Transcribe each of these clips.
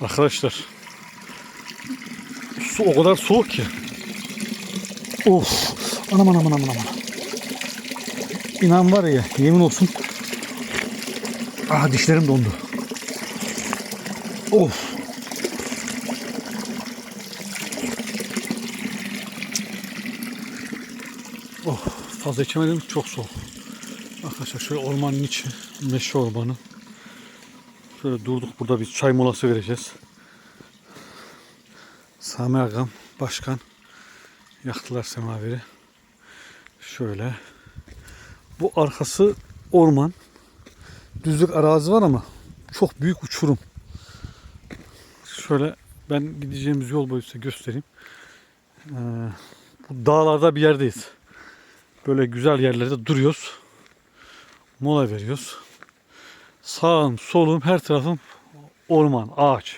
Arkadaşlar su o kadar soğuk ki. Of. Anam anam anam anam. İnan var ya yemin olsun. Ah dişlerim dondu. Of. Oh fazla içemedim çok soğuk. Arkadaşlar şöyle ormanın içi meşe ormanı. Şöyle durduk burada bir çay molası vereceğiz. Sami Agam başkan yaktılar semaveri. Şöyle. Bu arkası orman. Düzlük arazi var ama çok büyük uçurum. Şöyle ben gideceğimiz yol boyu size göstereyim. Ee, bu dağlarda bir yerdeyiz. Böyle güzel yerlerde duruyoruz. Mola veriyoruz. Sağım, solum, her tarafım orman, ağaç.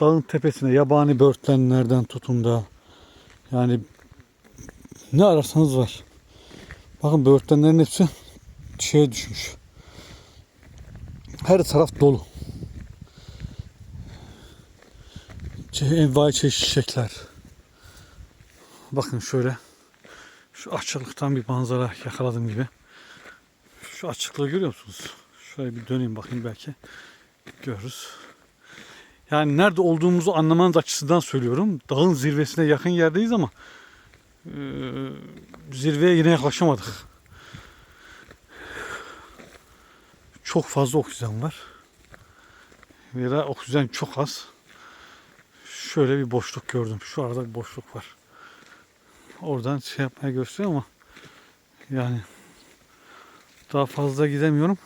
Dağın tepesine yabani börtlenlerden tutun da yani ne ararsanız var. Bakın böğürtlenlerin hepsi şeye düşmüş. Her taraf dolu. Envai çeşit çiçekler. Bakın şöyle. Şu açıklıktan bir manzara yakaladım gibi. Şu açıklığı görüyor musunuz? Şöyle bir döneyim bakayım belki görürüz. Yani nerede olduğumuzu anlamanız açısından söylüyorum. Dağın zirvesine yakın yerdeyiz ama eee, zirveye yine yaklaşamadık. Çok fazla oksijen var. Ya da oksijen çok az. Şöyle bir boşluk gördüm. Şu arada bir boşluk var. Oradan şey yapmaya gösteriyor ama yani daha fazla gidemiyorum.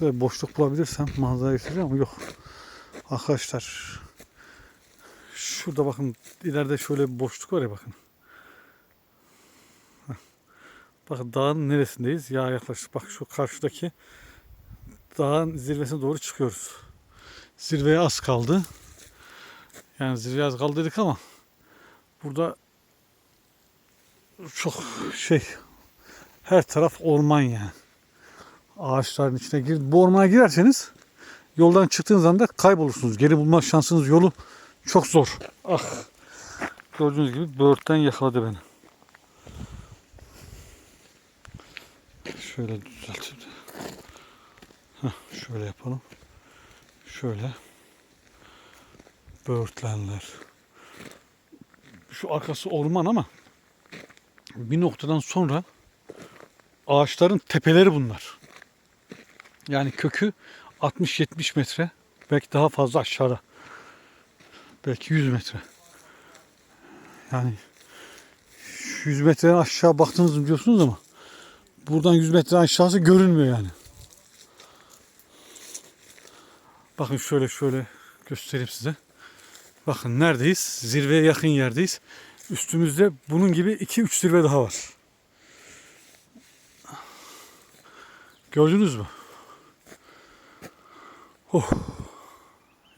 Şöyle boşluk bulabilirsem manzara getireceğim ama yok. Arkadaşlar şurada bakın ileride şöyle bir boşluk var ya bakın. Bakın dağın neresindeyiz? Ya yaklaşık bak şu karşıdaki dağın zirvesine doğru çıkıyoruz. Zirveye az kaldı. Yani zirveye az kaldı dedik ama burada çok şey her taraf orman yani. Ağaçların içine gir. Bu ormana girerseniz yoldan çıktığınız anda kaybolursunuz. Geri bulma şansınız yolu çok zor. Ah. Gördüğünüz gibi böğürtlen yakaladı beni. Şöyle düzelteyim. de. Heh, şöyle yapalım. Şöyle. Böğürtlenler. Şu arkası orman ama bir noktadan sonra ağaçların tepeleri bunlar. Yani kökü 60-70 metre. Belki daha fazla aşağıda. Belki 100 metre. Yani şu 100 metreden aşağı baktınız mı diyorsunuz ama buradan 100 metre aşağısı görünmüyor yani. Bakın şöyle şöyle göstereyim size. Bakın neredeyiz? Zirveye yakın yerdeyiz. Üstümüzde bunun gibi 2-3 zirve daha var. Gördünüz mü? Oh.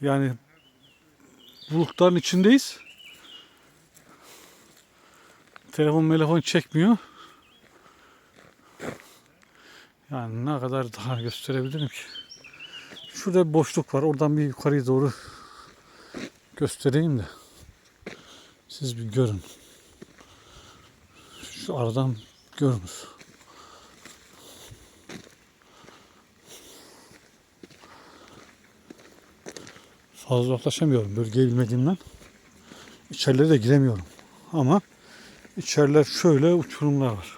Yani bulutların içindeyiz. Telefon telefon çekmiyor. Yani ne kadar daha gösterebilirim ki? Şurada bir boşluk var. Oradan bir yukarıya doğru göstereyim de. Siz bir görün. Şu aradan görünür. Fazla uzaklaşamıyorum bölgeyi bilmediğimden. İçerilere de giremiyorum. Ama içeriler şöyle uçurumlar var.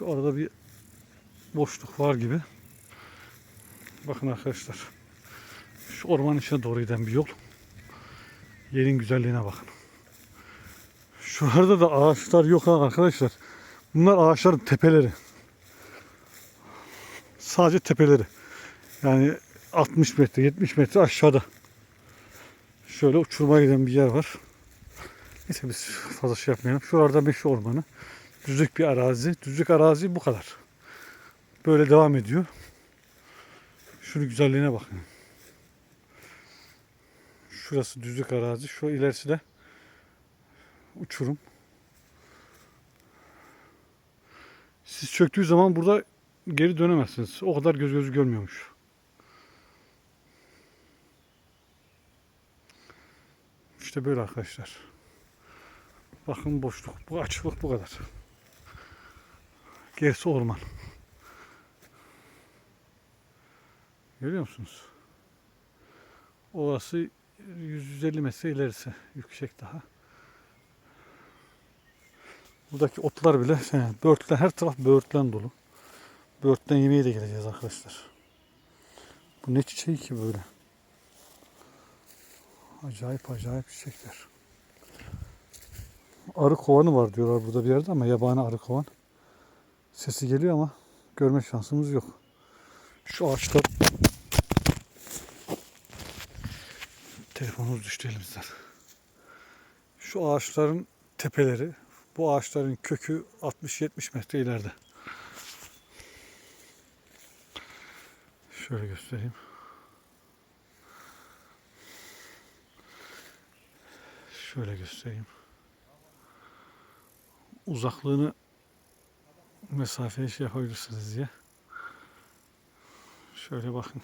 Şu arada bir boşluk var gibi. Bakın arkadaşlar. Şu ormanın içine doğru giden bir yol. Yerin güzelliğine bakın. Şu arada da ağaçlar yok ha arkadaşlar. Bunlar ağaçların tepeleri. Sadece tepeleri. Yani 60 metre 70 metre aşağıda. Şöyle uçurmaya giden bir yer var. Neyse biz fazla şey yapmayalım. Şuralarda meşhur ormanı. Düzlük bir arazi. Düzlük arazi bu kadar. Böyle devam ediyor. Şunun güzelliğine bakın. Şurası düzlük arazi. Şu ilerisi de uçurum. Siz çöktüğü zaman burada geri dönemezsiniz. O kadar göz gözü görmüyormuş. İşte böyle arkadaşlar. Bakın boşluk. Bu açıklık bu kadar. Gerisi orman. Görüyor musunuz? Orası 150 metre ilerisi. Yüksek daha. Buradaki otlar bile yani böğürtlen her taraf böğürtlen dolu. Böğürtlen yemeğe de geleceğiz arkadaşlar. Bu ne çiçeği ki böyle? Acayip acayip çiçekler. Arı kovanı var diyorlar burada bir yerde ama yabani arı kovan. Sesi geliyor ama görme şansımız yok. Şu ağaçlar Telefonumuz düştü elimizden. Şu ağaçların tepeleri, bu ağaçların kökü 60-70 metre ileride. Şöyle göstereyim. Şöyle göstereyim. Uzaklığını mesafeye şey yapabilirsiniz diye. Şöyle bakın.